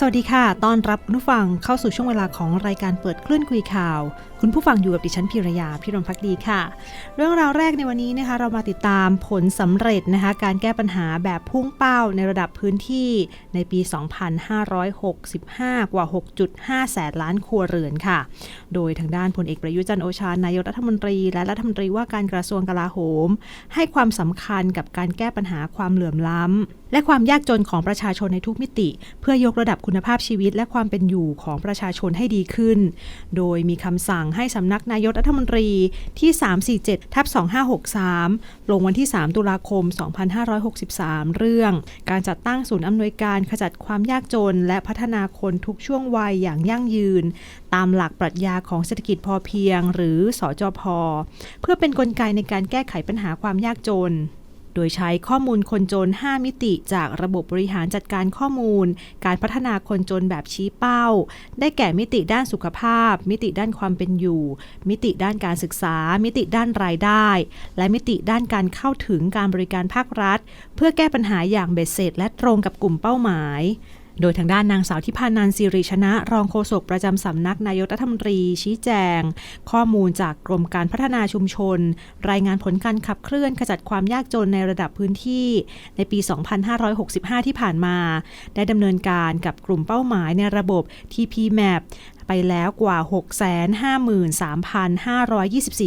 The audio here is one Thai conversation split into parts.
สวัสดีค่ะ ต้อนรับคุณผู้ฟังเข้าสู่ช่วงเวลาของรายการเปิดคลื่นคุยข่าวคุณผู้ฟังอยู่กับดิฉันพิรยาพิรมพักดีค่ะ เรื่องราวแรกในวันนี้นะคะ เรามาติดตามผลสำเร็จนะคะ การแก้ปัญหาแบบพุ่งเป้าในระดับพื้นที่ในปี 2565 กว่า 6.5 แสนล้านครัวเรือนค่ะ โดยทางด้านพลเอกประยุจันโอชานายกรัฐมนตรี และรัฐมนตรีว่าการกระทรวงกลาโหม ให้ความสำคัญกับการแก้ปัญหาความเหลื่อมล้ำและความยากจนของประชาชนในทุกมิติ เพื่อยกระดับคุณภาพชีวิต และความเป็นอยู่ของประชาชนให้ดีขึ้น โดยมีคำสั่งให้สำนักนายกรัฐมนตรีที่ 347ทับ2563 ลงวันที่ 3 ตุลาคม 2563 เรื่อง การจัดตั้งศูนย์อำนวยการขจัดความยากจน และพัฒนาคนทุกช่วงวัยอย่างยั่งยืน ตามหลักปรัชญาของเศรษฐกิจพอเพียง หรือสอจพเพื่อเป็นนกลไกในการแก้ไขปัญหาความยากจน โดยใช้ข้อมูลคนจน 5 มิติจากระบบบริหารจัดการข้อมูล การพัฒนาคนจนแบบชี้เป้า ได้แก่มิติด้านสุขภาพ มิติด้านความเป็นอยู่ มิติด้านการศึกษา มิติด้านรายได้ และมิติด้านการเข้าถึงการบริการภาครัฐ เพื่อแก้ปัญหาอย่างเบ็ดเสร็จและตรงกับกลุ่มเป้าหมาย โดยทางด้านนางสาวทิพานันสิริชนะ รองโฆษกประจำสำนักนายกรัฐมนตรี ชี้แจง ข้อมูลจากกรมการพัฒนาชุมชน รายงานผลการขับเคลื่อนขจัดความยากจนในระดับพื้นที่ ในปี 2565 ที่ผ่านมา ได้ดำเนินการกับกลุ่มเป้าหมายในระบบ TPMAP ไปแล้วกว่า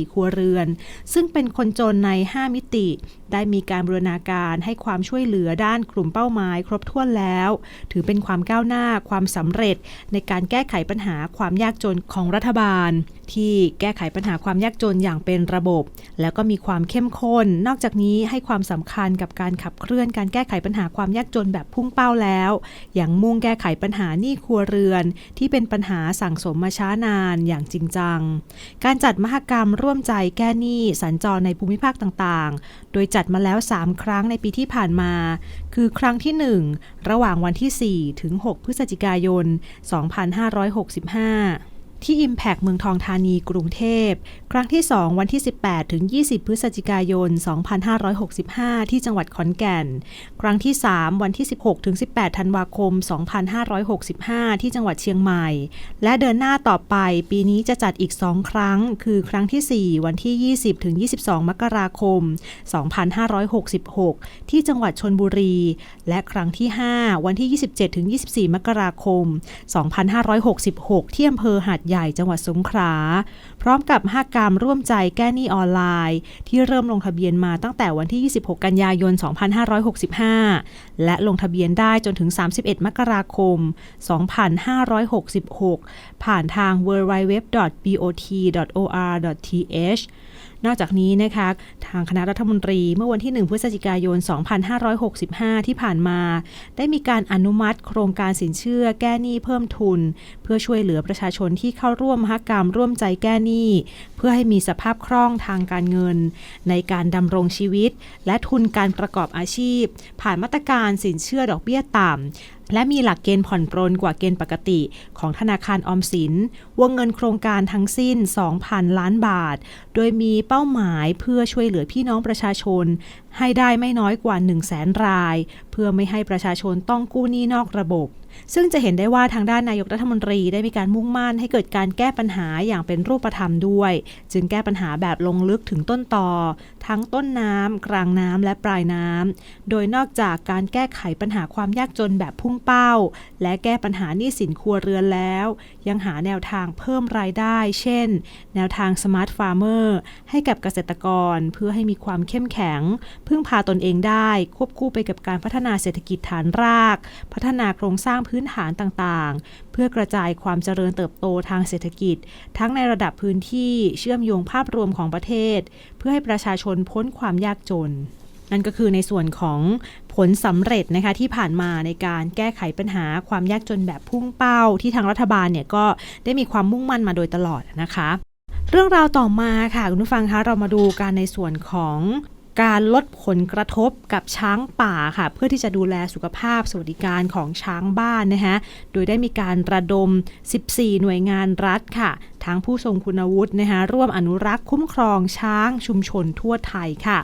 653,524 ครัวเรือน ซึ่งเป็นคนจนใน 5 มิติ ได้มีการบรณาการให้ความช่วยเหลือด้านกลุ่มเป้าหมายครบถ้วนแล้ว ถือเป็นความก้าวหน้าความสำเร็จในการแก้ไขปัญหาความยากจนของรัฐบาล ที่แก้ไขปัญหาความยากจนอย่างเป็นระบบ แล้วก็มีความเข้มข้น นอกจากนี้ให้ความสำคัญกับการขับเคลื่อนการแก้ไขปัญหาความยากจนแบบพุ่งเป้าแล้วอย่างมุ่งแก้ไขปัญหาหนี้ครัวเรือน ที่เป็นปัญหาสั่งสมมาช้านานอย่างจริงจัง การจัดมหกรรมร่วมใจแก้หนี้สัญจรในภูมิภาคต่างๆ โดยจัดมาแล้ว 3 ครั้งในปีที่ผ่านมา คือครั้งที่ 1 ระหว่างวันที่ 4 ถึง 6 พฤศจิกายน 2565 ที่ Impact เมืองทองธานีกรุงเทพ ครั้งที่ 2 วันที่ 18 ถึง 20 พฤศจิกายน 2565 ที่จังหวัดขอนแก่น ครั้งที่ 3 วันที่ 16 ถึง 18 ธันวาคม 2565 ที่จังหวัดเชียงใหม่ และเดินหน้าต่อไปปีนี้จะจัดอีก 2 ครั้ง คือครั้งที่ 4 วันที่ 20 ถึง 22 มกราคม 2566 ที่จังหวัดชนบุรี และครั้งที่ 5 วันที่ 27 ถึง 24 มกราคม 2566 ที่อำเภอหาดใหญ่จังหวัดสงขลาพร้อมกับห้ากรรมร่วมใจแก้หนี้ออนไลน์ ที่เริ่มลงทะเบียนมาตั้งแต่วันที่ 26 กันยายน 2565 และลงทะเบียนได้จนถึง 31 มกราคม 2566 ผ่านทาง www.bot.or.th นอกจากนี้นะคะทางคณะรัฐมนตรีเมื่อวันที่ 1 พฤศจิกายน 2565 ที่ผ่านมา ได้มีการอนุมัติ โครงการสินเชื่อแก้หนี้เพิ่มทุน เพื่อช่วยเหลือประชาชนที่เข้าร่วมมหกรรมร่วมใจแก้หนี้ เพื่อให้มีสภาพคล่องทางการเงิน ในการดำรงชีวิต และทุนการประกอบอาชีพ ผ่านมาตรการสินเชื่อดอกเบี้ยต่ำ และมีหลักเกณฑ์ผ่อนปรนกว่าเกณฑ์ปกติของธนาคารออมสิน วงเงินโครงการทั้งสิ้น 2,000 ล้านบาท โดยมีเป้าหมายเพื่อช่วยเหลือพี่น้องประชาชน ให้ได้ไม่น้อยกว่า 1 0 0 0 0แสนราย เพื่อไม่ให้ประชาชนต้องกู้หนี้นอกระบบ ซึ่งจะเห็นได้ว่าทางด้านนายกรัฐมนตรีได้มีการมุ่งมั่นให้เกิดการแก้ปัญหาอย่างเป็นรูปธรรมด้วย จึงแก้ปัญหาแบบลงลึกถึงต้นตอทั้งต้นน้ำกลางน้ำและปลายน้ำโดยนอกจากการแก้ไขปัญหาความยากจนแบบพุ่งเป้า และแก้ปัญหาหนี้สินครัวเรือนแล้ว ยังหาแนวทางเพิ่มรายได้ เช่น แนวทางสมาร์ทฟาร์มเมอร์ให้กับเกษตรกร เพื่อให้มีความเข้มแข็งพึ่งพาตนเองได้ควบคู่ไปกับการพัฒนาเศรษฐกิจฐานราก พัฒนาโครงสร้างพื้นฐานต่างๆ เพื่อกระจายความเจริญเติบโตทางเศรษฐกิจ ทั้งในระดับพื้นที่เชื่อมโยงภาพรวมของประเทศ เพื่อให้ประชาชนพ้นความยากจนนั่นก็คือในส่วนของผลสำเร็จนะคะที่ผ่านมาในการแก้ไขปัญหาความยากจนแบบพุ่งเป้า ที่ทางรัฐบาลเนี่ยก็ได้มีความมุ่งมั่นมาโดยตลอดนะคะ เรื่องราวต่อมาค่ะ คุณผู้ฟังคะเรามาดูการในส่วนของ การลดผลกระทบกับช้างป่าค่ะ เพื่อที่จะดูแลสุขภาพสวัสดิการของช้างบ้านนะคะโดยได้มีการระดม 14 หน่วยงานรัฐค่ะ ทั้งผู้ทรงคุณวุฒินะคะร่วมอนุรักษ์คุ้มครองช้างชุมชนทั่วไทยค่ะ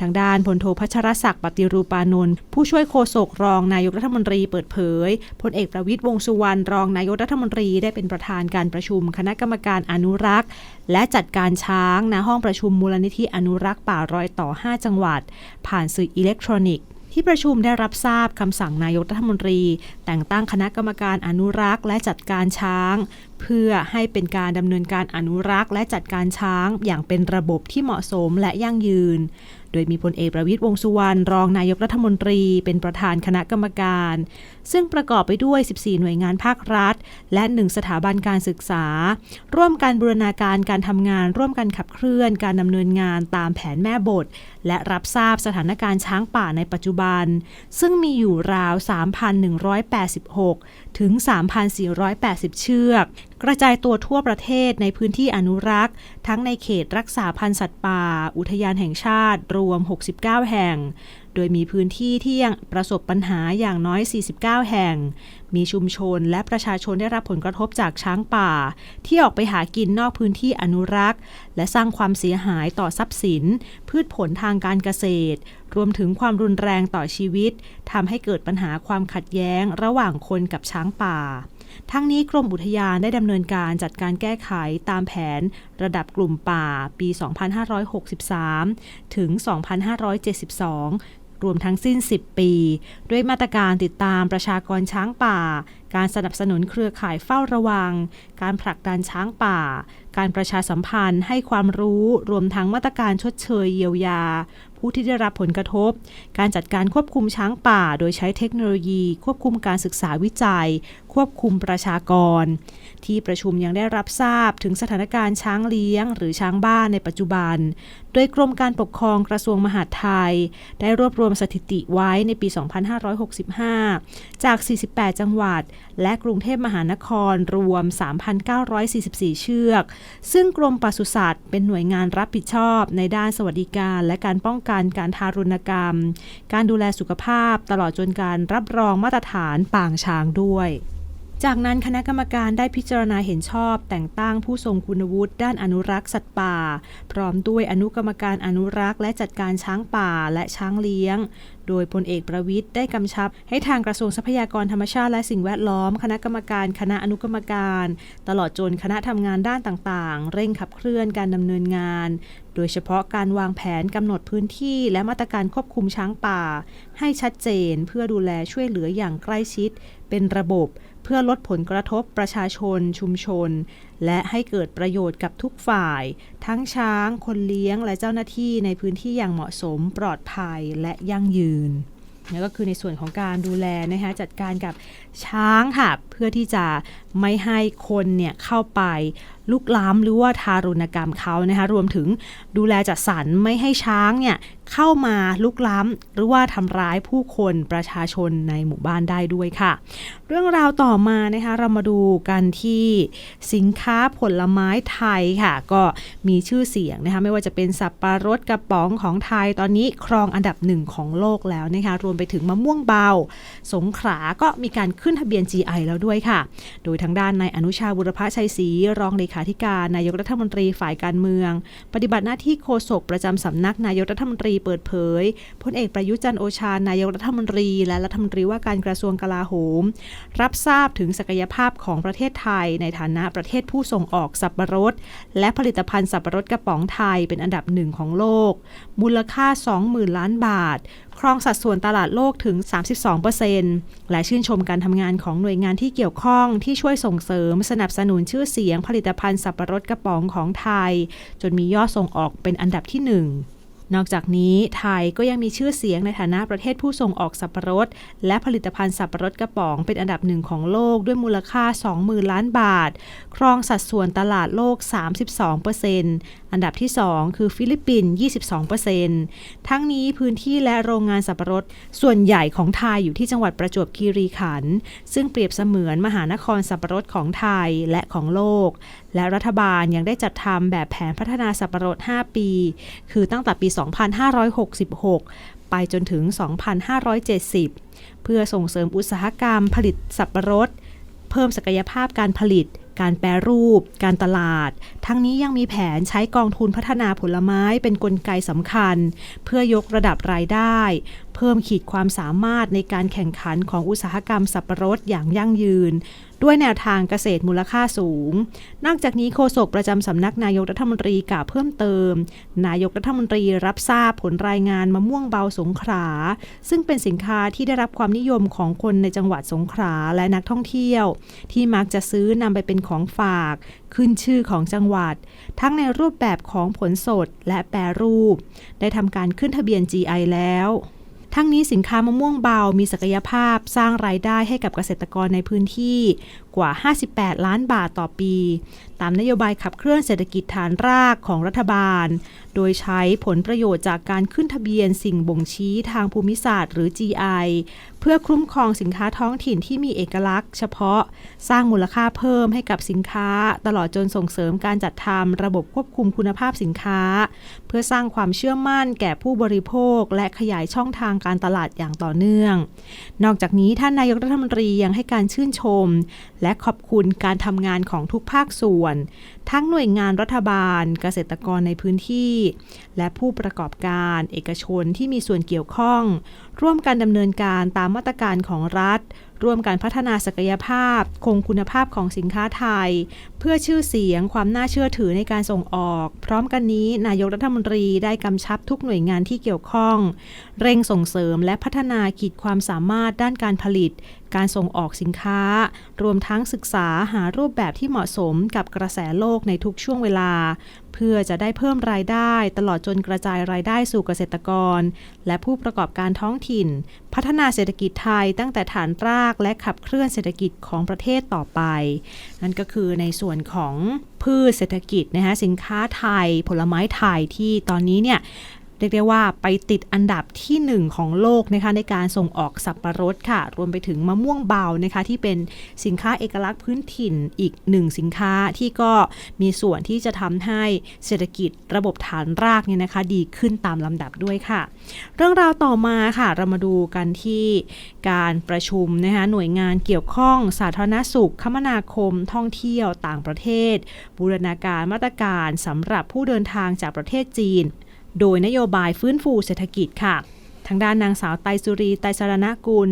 ทางด้านพลโทพัชรศักดิ์ปฏิรูปานนท์ผู้ช่วยโฆษกรองนายกรัฐมนตรีเปิดเผยพลเอกประวิตยวงสุวรรณรองนายกรัฐมนตรีได้เป็นประธานการประชุม คณะกรรมการอนุรักษ์ และจัดการช้างณห้องประชุมมูลนิธิอนุรักษ์ป่ารอยต่อ 5 จังหวัด ผ่านสื่ออิเล็กทรอนิกส์ที่ประชุมได้รับทราบคำสั่งนายกรัฐมนตรี แต่งตั้งคณะกรรมการอนุรักษ์และจัดการช้างเพื่อให้เป็นการดำเนินการอนุรักษ์ และจัดการช้างอย่างเป็นระบบที่เหมาะสมและยั่งยืน โดยมีพลเอกประวิตยวงสุวรรณรองนายกรัฐมนตรีเป็นประธานคณะกรรมการ ซึ่งประกอบไปด้วย 14 หน่วยงานภาครัฐ และ 1 สถาบันการศึกษา ร่วมกันบูรณาการการทำงาน ร่วมกันขับเคลื่อนการดำเนินงานตามแผนแม่บท และรับทราบสถานการณ์ช้างป่าในปัจจุบัน ซึ่งมีอยู่ราว 3,186 ถึง 3,480 เชือกกระจายตัวทั่วประเทศในพื้นที่อนุรักษ์ ทั้งในเขตรักษาพันธุ์สัตว์ป่า อุทยานแห่งชาติ รวม 69 แห่ง โดยมีพื้นที่ที่ยังประสบปัญหาอย่างน้อย 49 แห่ง มีชุมชนและประชาชนได้รับผลกระทบจากช้างป่า ที่ออกไปหากินนอกพื้นที่อนุรักษ์ และสร้างความเสียหายต่อทรัพย์สิน พืชผลทางการเกษตร รวมถึงความรุนแรงต่อชีวิตทำให้เกิดปัญหาความขัดแย้งระหว่างคนกับช้างป่า ทั้งนี้กรมอุทยานได้ดำเนินการจัดการแก้ไขตามแผนระดับกลุ่มป่าปี 2563 ถึง 2572รวมทั้งสิ้น 10 ปี ด้วยมาตรการติดตามประชากรช้างป่า การสนับสนุนเครือข่ายเฝ้าระวัง การผลักดันช้างป่า การประชาสัมพันธ์ให้ความรู้รวมทั้งมาตรการชดเชยเยียวยา ผู้ที่ได้รับผลกระทบ การจัดการควบคุมช้างป่า โดยใช้เทคโนโลยี ควบคุมการศึกษาวิจัย ควบคุมประชากร ที่ประชุมยังได้รับทราบถึงสถานการณ์ช้างเลี้ยง หรือช้างบ้านในปัจจุบัน โดยกรมการปกครองกระทรวงมหาดไทย ได้รวบรวมสถิติไว้ในปี 2565 จาก 48 จังหวัด และกรุงเทพมหานครรวม 3,944 เชือก ซึ่งกรมปศุสัตว์เป็นหน่วยงานรับผิดชอบในด้านสวัสดิการและการป้องกันการทารุณกรรม การดูแลสุขภาพตลอดจนการรับรองมาตรฐานปางช้างด้วย จากนั้นคณะกรรมการได้พิจารณาเห็นชอบ แต่งตั้งผู้ทรงคุณวุฒิด้านอนุรักษ์สัตว์ป่า พร้อมด้วยอนุกรรมการอนุรักษ์และจัดการช้างป่าและช้างเลี้ยง โดยพลเอกประวิทย์ได้กำชับ ให้ทางกระทรวงทรัพยากรธรรมชาติและสิ่งแวดล้อม คณะกรรมการคณะอนุกรรมการ ตลอดจนคณะทำงานด้านต่างๆ เร่งขับเคลื่อนการดำเนินงาน โดยเฉพาะการวางแผนกำหนดพื้นที่ และมาตรการควบคุมช้างป่า ให้ชัดเจนเพื่อดูแลช่วยเหลืออย่างใกล้ชิด เป็นระบบ เพื่อลดผลกระทบประชาชนชุมชน และให้เกิดประโยชน์กับทุกฝ่าย ทั้งช้าง คนเลี้ยง และเจ้าหน้าที่ในพื้นที่อย่างเหมาะสมปลอดภัยและยั่งยืนนี่ก็คือในส่วนของการดูแลนะคะจัดการกับช้างค่ะเพื่อที่จะไม่ให้คนเนี่ยเข้าไป ลุกล้ำหรือว่าทารุณกรรมเขานะคะรวมถึงดูแลจัดสรรไม่ให้ช้างเนี่ยเข้ามาลุกล้ำหรือว่าทำร้ายผู้คนประชาชนในหมู่บ้านได้ด้วยค่ะ เรื่องราวต่อมานะคะเรามาดูกันที่สินค้าผลไม้ไทยค่ะ ก็มีชื่อเสียงนะคะไม่ว่าจะเป็นสับปะรดกระป๋องของไทยตอนนี้ครองอันดับหนึ่งของโลกแล้วนะคะรวมไปถึงมะม่วงเบา สงขลาก็มีการขึ้นทะเบียน GI แล้วด้วยค่ะ โดยทางด้านนายอนุชาบุรพชัยศรีรองเลขาธิการนายกรัฐมนตรีฝ่ายการเมือง ปฏิบัติหน้าที่โฆษกประจำสำนักนายกรัฐมนตรีเปิดเผยพลเอกประยุจันโอชานายกรัฐมนตรี และรัฐมนตรีว่าการกระทรวงกลาโหม รับทราบถึงศักยภาพของประเทศไทย ในฐานะประเทศผู้ส่งออกสับปะรด และผลิตภัณฑ์สับปะรดกระป๋องไทยเป็นอันดับหนึ่งของโลก มูลค่า 20,000 ล้านบาท ครองสัดส่วนตลาดโลกถึง 32%และชื่นชมการทำงานของหน่วยงานที่เกี่ยวข้องที่ช่วยส่งเสริมสนับสนุนชื่อเสียงผลิตภัณฑ์สับปะรดกระป๋องของไทย จนมียอดส่งออกเป็นอันดับที่หนึ่ง นอกจากนี้ไทยก็ยังมีชื่อเสียงในฐานะประเทศผู้ส่งออกสับปะรด และผลิตภัณฑ์สับปะรดกระป๋องเป็นอันดับหนึ่งของโลกด้วยมูลค่า 20,000 ล้านบาท ครองสัดส่วนตลาดโลก 32%อันดับที่ 2 คือฟิลิปปินส์ 22%ทั้งนี้พื้นที่และโรงงานสับปะรด ส่วนใหญ่ของไทยอยู่ที่จังหวัดประจวบคีรีขันธ์ซึ่งเปรียบเสมือนมหานครสับปะรดของไทยและของโลกและรัฐบาลยังได้จัดทำแบบแผนพัฒนาสับปะรด 5 ปี คือตั้งแต่ปี 2566 ไปจนถึง 2570 เพื่อส่งเสริมอุตสาหกรรมผลิตสับปะรด เพิ่มศักยภาพการผลิตการแปรรูป การตลาด ทั้งนี้ยังมีแผนใช้กองทุนพัฒนาผลไม้เป็นนกลไกสำคัญ เพื่อยกระดับรายได้ เพิ่มขีดความสามารถในการแข่งขันของอุตสาหกรรมสับปะรดอย่างยั่งยืน ด้วยแนวทางเกษตรมูลค่าสูง นอกจากนี้โฆษกประจำสำนักนายกรัฐมนตรีกล่าวเพิ่มเติม นายกรัฐมนตรีรับทราบผลรายงานมะม่วงเบาสงขลาซึ่งเป็นสินค้าที่ได้รับความนิยมของคนในจังหวัดสงขลาและนักท่องเที่ยว ที่มักจะซื้อนำไปเป็นของฝาก ขึ้นชื่อของจังหวัด ทั้งในรูปแบบของผลสดและแปรรูป ได้ทำการขึ้นทะเบียน GI แล้ว ทั้งนี้สินค้ามะม่วงเบามีศักยภาพสร้างรายได้ให้กับเกษตรกรในพื้นที่กว่า 58 ล้านบาทต่อปี ตามนโยบายขับเคลื่อนเศรษฐกิจฐานรากของรัฐบาล โดยใช้ผลประโยชน์จากการขึ้นทะเบียนสิ่งบ่งชี้ทางภูมิศาสตร์หรือ GI เพื่อคุ้มครองสินค้าท้องถิ่นที่มีเอกลักษณ์เฉพาะ สร้างมูลค่าเพิ่มให้กับสินค้า ตลอดจนส่งเสริมการจัดทำระบบควบคุมคุณภาพสินค้า เพื่อสร้างความเชื่อมั่นแก่ผู้บริโภค และขยายช่องทางการตลาดอย่างต่อเนื่อง นอกจากนี้ท่านนายกรัฐมนตรียังให้การชื่นชม และขอบคุณการทำงานของทุกภาคส่วน ทั้งหน่วยงานรัฐบาล เกษตรกรในพื้นที่และผู้ประกอบการเอกชนที่มีส่วนเกี่ยวข้อง ร่วมกันดำเนินการตามมาตรการของรัฐ ร่วมกันพัฒนาศักยภาพ คงคุณภาพของสินค้าไทย เพื่อชื่อเสียงความน่าเชื่อถือในการส่งออก พร้อมกันนี้นายกรัฐมนตรีได้กำชับทุกหน่วยงานที่เกี่ยวข้อง เร่งส่งเสริมและพัฒนาขีดความสามารถด้านการผลิต การส่งออกสินค้า รวมทั้งศึกษาหารูปแบบที่เหมาะสมกับกระแสโลกในทุกช่วงเวลา เพื่อจะได้เพิ่มรายได้ ตลอดจนกระจายรายได้สู่เกษตรกร และผู้ประกอบการท้องถิ่น พัฒนาเศรษฐกิจไทยตั้งแต่ฐานรากและขับเคลื่อนเศรษฐกิจของประเทศต่อไป นั่นก็คือในส่วนของพืชเศรษฐกิจนะคะสินค้าไทย ผลไม้ไทยที่ตอนนี้เนี่ย เรียกได้ว่าไปติดอันดับที่ 1 ของโลกนะคะในการส่งออกสับปะรดค่ะ รวมไปถึงมะม่วงเบานะคะที่เป็นสินค้าเอกลักษณ์พื้นถิ่นอีกหนึ่งสินค้าที่ก็มีส่วนที่จะทำให้เศรษฐกิจระบบฐานรากเนี่ยนะคะ ดีขึ้นตามลำดับด้วยค่ะ เรื่องราวต่อมาค่ะ เรามาดูกันที่การประชุมนะคะหน่วยงานเกี่ยวข้องสาธารณสุข คมนาคม ท่องเที่ยวต่างประเทศ บูรณาการมาตรการสำหรับผู้เดินทางจากประเทศจีน โดยนโยบายฟื้นฟูเศรษฐกิจค่ะ ทางด้านนางสาวไตรสุรี ไตรสรณกุล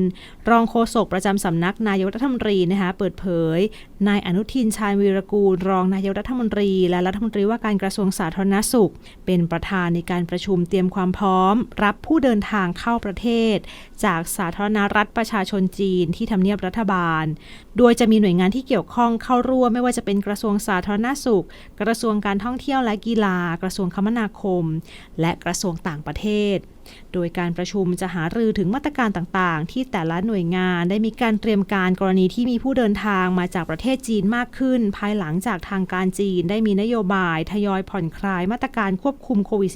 รองโฆษกประจำสำนักนายกรัฐมนตรีนะคะเปิดเผย นายอนุทินชาญวีรกูล รองนายกรัฐมนตรี และรัฐมนตรีว่าการกระทรวงสาธารณสุข เป็นประธานในการประชุมเตรียมความพร้อม รับผู้เดินทางเข้าประเทศ จากสาธารณรัฐประชาชนจีนที่ทำเนียบรัฐบาล โดยจะมีหน่วยงานที่เกี่ยวข้องเข้าร่วมไม่ว่าจะเป็นกระทรวงสาธารณสุข กระทรวงการท่องเที่ยวและกีฬา กระทรวงคมนาคม และกระทรวงต่างประเทศ โดยการประชุมจะหารือถึงมาตรการต่างๆ ที่แต่ละหน่วยงานได้มีการเตรียมการกรณีที่มีผู้เดินทางมาจากประเทศจีนมากขึ้น ภายหลังจากทางการจีนได้มีนโยบายทยอยผ่อนคลายมาตรการควบคุมโควิด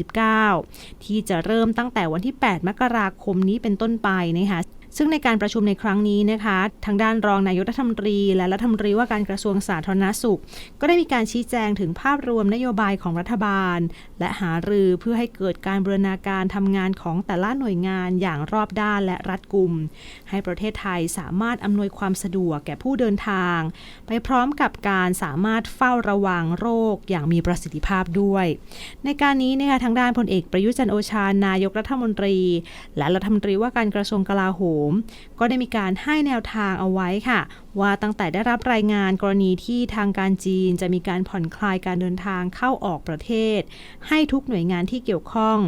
-19 ที่จะเริ่มตั้งแต่วันที่ 8 มกราคมนี้เป็นต้นไปนะคะ ซึ่งในการประชุมในครั้งนี้นะคะ ทางด้านรองนายกรัฐมนตรี และรัฐมนตรีว่าการกระทรวงสาธารณสุข ก็ได้มีการชี้แจงถึงภาพรวมนโยบายของรัฐบาล และหารือเพื่อให้เกิดการบูรณาการทำงานของแต่ละหน่วยงานอย่างรอบด้านและรัดกุม ให้ประเทศไทยสามารถอำนวยความสะดวกแก่ผู้เดินทาง ไปพร้อมกับการสามารถเฝ้าระวังโรคอย่างมีประสิทธิภาพด้วย ในการนี้นะคะทางด้านพลเอกประยุจันโอชานายกรัฐมนตรี และรัฐมนตรีว่าการกระทรวงกลาโหมก็ได้มีการให้แนวทางเอาไว้ค่ะ ว่าตั้งแต่ได้รับรายงานกรณีที่ทางการจีนจะมีการผ่อนคลายการเดินทางเข้าออกประเทศ ให้ทุกหน่วยงานที่เกี่ยวข้อง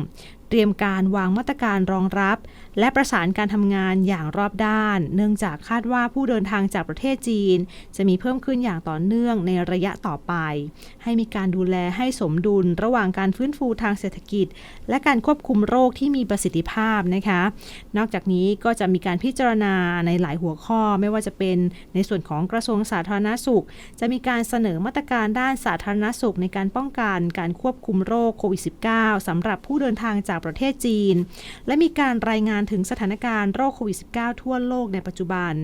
เตรียมการวางมาตรการรองรับและประสานการทำงานอย่างรอบด้าน เนื่องจากคาดว่าผู้เดินทางจากประเทศจีน จะมีเพิ่มขึ้นอย่างต่อเนื่องในระยะต่อไป ให้มีการดูแลให้สมดุลระหว่างการฟื้นฟูทางเศรษฐกิจ และการควบคุมโรคที่มีประสิทธิภาพนะคะ นอกจากนี้ก็จะมีการพิจารณาในหลายหัวข้อไม่ว่าจะเป็นในส่วนของกระทรวงสาธารณสุข จะมีการเสนอมาตรการด้านสาธารณสุขในการป้องกันการควบคุมโรคโควิด -19 สำหรับผู้เดินทางจากประเทศจีน และมีการรายงานถึงสถานการณ์โรคโควิด -19 ทั่วโลกในปัจจุบัน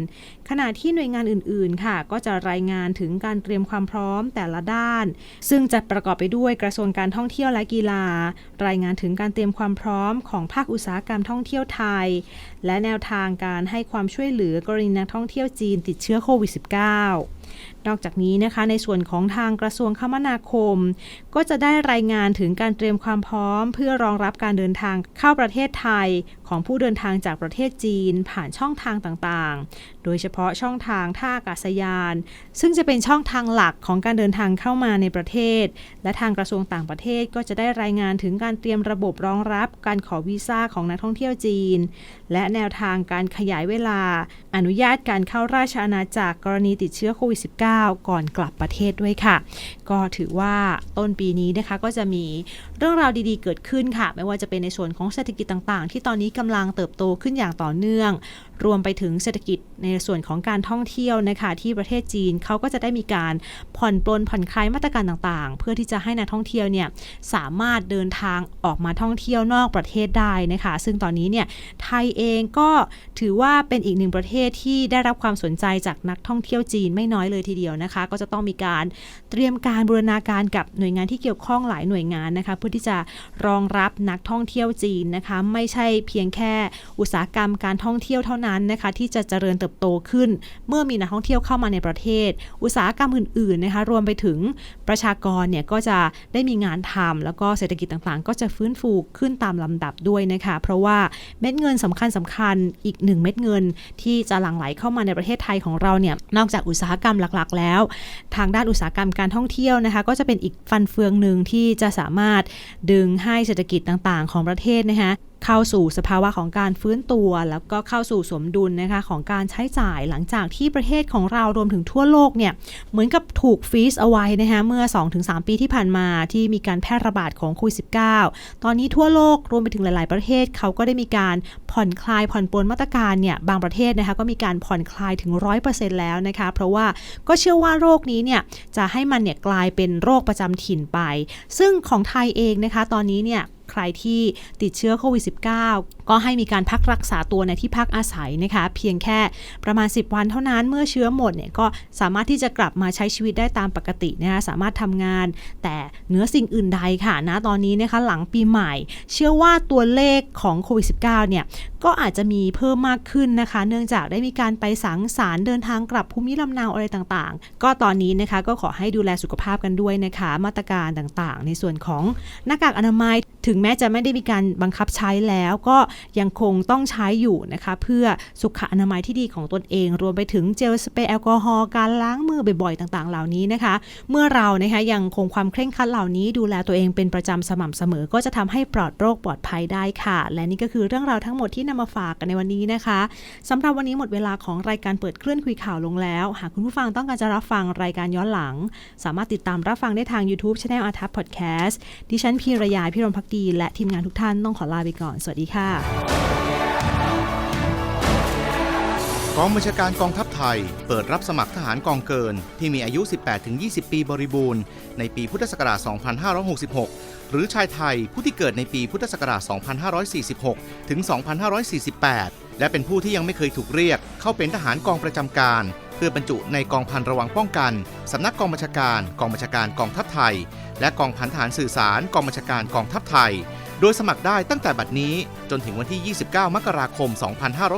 ขณะที่หน่วยงานอื่น ๆ ค่ะ ก็จะรายงานถึงการเตรียมความพร้อมแต่ละด้าน ซึ่งจะประกอบไปด้วยกระทรวงการท่องเที่ยวและกีฬา รายงานถึงการเตรียมความพร้อมของภาคอุตสาหกรรมท่องเที่ยวไทย และแนวทางการให้ความช่วยเหลือกรณีนักท่องเที่ยวจีนติดเชื้อโควิด -19 นอกจากนี้นะคะในส่วนของทางกระทรวงคมนาคม ก็จะได้รายงานถึงการเตรียมความพร้อม เพื่อรองรับการเดินทางเข้าประเทศไทย ของผู้เดินทางจากประเทศจีนผ่านช่องทางต่างๆ โดยเฉพาะช่องทางท่าอากาศยาน ซึ่งจะเป็นช่องทางหลักของการเดินทางเข้ามาในประเทศ และทางกระทรวงต่างประเทศก็จะได้รายงานถึงการเตรียมระบบรองรับการขอวีซ่าของนักท่องเที่ยวจีน และแนวทางการขยายเวลา อนุญาตการเข้าราชอาณาจักรกรณีติดเชื้อโควิด -19 ก่อนกลับประเทศด้วยค่ะ ก็ถือว่าต้นปีนี้นะคะก็จะมีเรื่องราวดีๆ เกิดขึ้นค่ะ ไม่ว่าจะเป็นในส่วนของเศรษฐกิจต่างๆ ที่ตอนนี้กำลังเติบโตขึ้นอย่างต่อเนื่องรวมไปถึงเศรษฐกิจในส่วนของการท่องเที่ยวนะคะที่ประเทศจีนเขาก็จะได้มีการผ่อนปลนผ่อนคลายมาตรการต่างๆ เพื่อที่จะให้นักท่องเที่ยวเนี่ยสามารถเดินทางออกมาท่องเที่ยวนอกประเทศได้นะคะ ซึ่งตอนนี้เนี่ยไทยเองก็ถือว่าเป็นอีกหนึ่งประเทศที่ได้รับความสนใจจากนักท่องเที่ยวจีนไม่น้อยเลยทีเดียวนะคะ ก็จะต้องมีการเตรียมการบูรณาการกับหน่วยงานที่เกี่ยวข้องหลายหน่วยงานนะคะเพื่อที่จะรองรับนักท่องเที่ยวจีนนะคะ ไม่ใช่เพียงแค่อุตสาหกรรมการท่องเที่ยวเท่านั้นนะคะที่จะเจริญเติบโตขึ้น เมื่อมีนักท่องเที่ยวเข้ามาในประเทศ อุตสาหกรรมอื่นๆนะคะรวมไปถึงประชากรเนี่ยก็จะได้มีงานทำแล้วก็เศรษฐกิจต่างๆ ก็จะฟื้นฟูขึ้นตามลำดับด้วยนะคะ เพราะว่าเม็ดเงินสำคัญสำคัญอีกหนึ่งเม็ดเงินที่จะหลั่งไหลเข้ามาในประเทศไทยของเราเนี่ยนอกจากอุตสาหกรรมหลักๆ แล้ว ทางด้านอุตสาหกรรมการท่องเที่ยวนะคะ ก็จะเป็นอีกฟันเฟืองหนึ่งที่จะสามารถดึงให้เศรษฐกิจต่างๆ ของประเทศนะคะ เข้าสู่สภาวะของการฟื้นตัว แล้วก็เข้าสู่สมดุลนะคะของการใช้จ่ายหลังจากที่ประเทศของเรารวมถึงทั่วโลกเนี่ยเหมือนกับถูกฟรีซเอาไว้นะคะเมื่อ 2-3 ปีที่ผ่านมาที่มีการแพร่ระบาดของโควิด -19 ตอนนี้ทั่วโลกรวมไปถึงหลาย ๆ ประเทศเขาก็ได้มีการผ่อนคลายผ่อนปลนมาตรการเนี่ยบางประเทศนะคะก็มีการผ่อนคลายถึง 100%แล้วนะคะเพราะว่าก็เชื่อว่าโรคนี้เนี่ยจะให้มันเนี่ยกลายเป็นโรคประจำถิ่นไป ซึ่งของไทยเองนะคะตอนนี้เนี่ย ใครที่ติดเชื้อโควิด -19 ก็ให้มีการพักรักษาตัวในที่พักอาศัยนะคะ เพียงแค่ประมาณ 10 วันเท่านั้นเมื่อเชื้อหมดเนี่ยก็สามารถที่จะกลับมาใช้ชีวิตได้ตามปกตินะคะสามารถทำงาน แต่เหนือสิ่งอื่นใดค่ะนะตอนนี้นะคะหลังปีใหม่ เชื่อว่าตัวเลขของโควิด -19 เนี่ยก็อาจจะมีเพิ่มมากขึ้นนะคะ เนื่องจากได้มีการไปสังสรรค์เดินทางกลับภูมิลำเนาอะไรต่างๆ ก็ตอนนี้นะคะก็ขอให้ดูแลสุขภาพกันด้วยนะคะ มาตรการต่างๆ ในส่วนของหน้ากากอนามัย ถึงแม้จะไม่ได้มีการบังคับใช้แล้ว ก็ยังคงต้องใช้อยู่นะคะ เพื่อสุขอนามัยที่ดีของตนเอง รวมไปถึงเจลสเปรย์แอลกอฮอล์การล้างมือบ่อยๆ ต่างๆ เหล่านี้นะคะ เมื่อเรานะคะยังคงความเคร่งครัดเหล่านี้ดูแลตัวเองเป็นประจำสม่ำเสมอ ก็จะทำให้ปลอดโรคปลอดภัยได้ค่ะ และนี่ก็คือเรื่องราวทั้งหมดที่นำมาฝากกันในวันนี้นะคะสำหรับวันนี้หมดเวลาของรายการเปิดเคลื่อนคุยข่าวลงแล้ว หากคุณผู้ฟังต้องการจะรับฟังรายการย้อนหลัง สามารถติดตามรับฟังได้ทาง YouTube Channel อาทัพพอดแคสต์ดิฉันพีรยาพิรมพักดี และทีมงานทุกท่านต้องขอลาไปก่อน สวัสดีค่ะกองบัญชาการกองทัพไทย เปิดรับสมัครทหารกองเกิน ที่มีอายุ 18-20 ปีบริบูรณ์ ในปีพุทธศักราช 2566 หรือชายไทยผู้ที่เกิดในปีพุทธศักราช 2546 ถึง 2548 และเป็นผู้ที่ยังไม่เคยถูกเรียก เข้าเป็นทหารกองประจำการ เพื่อบรรจุในกองพันระวังป้องกัน สำนักกองบัญชาการ กองบัญชาการกองทัพไทย และกองพันทหารสื่อสาร กองบัญชาการกองทัพไทย โดยสมัครได้ตั้งแต่บัดนี้จนถึงวันที่ 29 มกราคม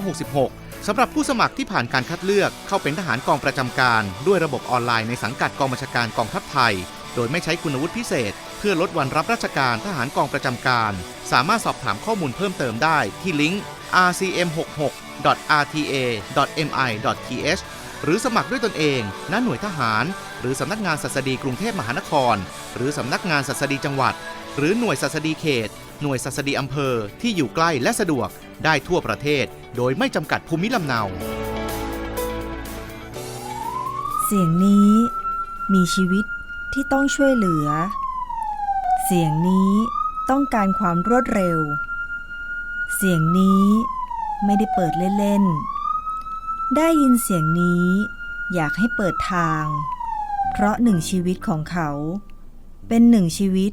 2566 สำหรับผู้สมัครที่ผ่านการคัดเลือกเข้าเป็นทหารกองประจำการ ด้วยระบบออนไลน์ในสังกัดกองบัญชาการกองทัพไทย โดยไม่ใช้คุณวุฒิพิเศษ เพื่อลดวันรับราชการทหารกองประจำการ สามารถสอบถามข้อมูลเพิ่มเติมได้ที่ลิงก์ rcm66.rta.mi.th หรือสมัครด้วยตนเองณหน่วยทหาร หรือสำนักงานศัสดีกรุงเทพมหานคร หรือสำนักงานศัสดีจังหวัด หรือหน่วยศัสดีเขต หน่วยศัสดีอำเภอที่อยู่ใกล้และสะดวกได้ทั่วประเทศ โดยไม่จำกัดภูมิลำเนา เสียงนี้มีชีวิตที่ต้องช่วยเหลือ เสียงนี้ต้องการความรวดเร็ว เสียงนี้ไม่ได้เปิดเล่นๆ ได้ยินเสียงนี้อยากให้เปิดทาง เพราะหนึ่งชีวิตของเขา เป็นหนึ่งชีวิต